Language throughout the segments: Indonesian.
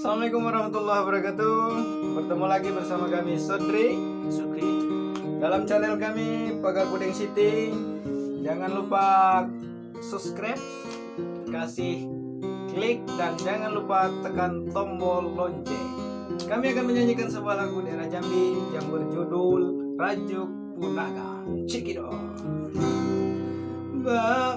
Assalamualaikum warahmatullahi wabarakatuh. Bertemu lagi bersama kami Sodri Sukri Dalam channel kami Pagar Puding City. Jangan lupa subscribe Kasih klik Dan jangan lupa tekan tombol lonceng. Kami akan menyanyikan sebuah lagu daerah Jambi Yang berjudul Rajuk Punaga. Cikidong Ba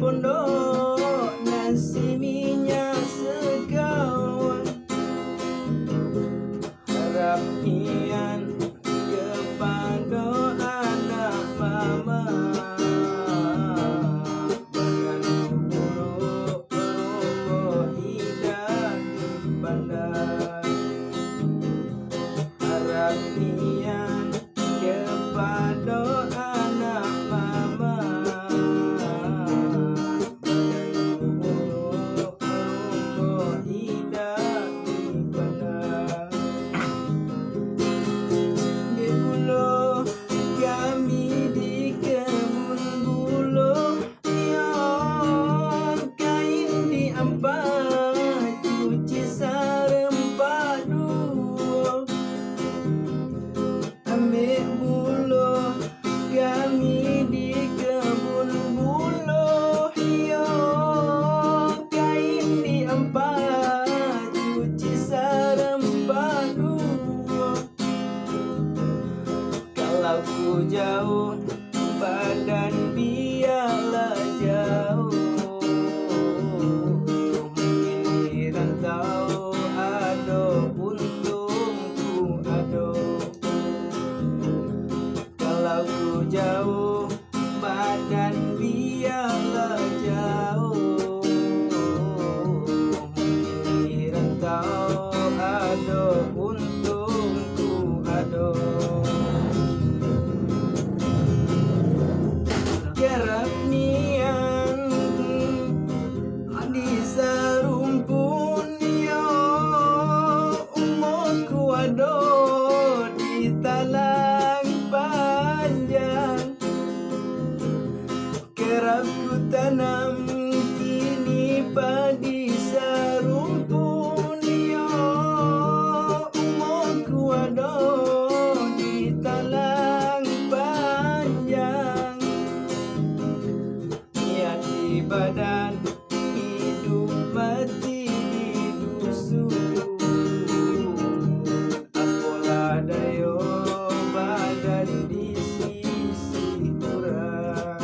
పుండో kau jauh Badan biarlah jauh. Pikiran kau ado Untungku ado Kalau ku jauh Badan biarlah badan hidup mati di dusun apalah dayo badan di sisi kurang.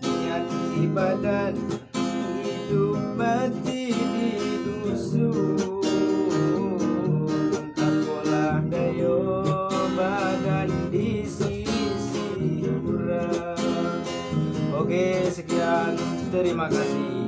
Niat badan hidup mati sekian terima kasih.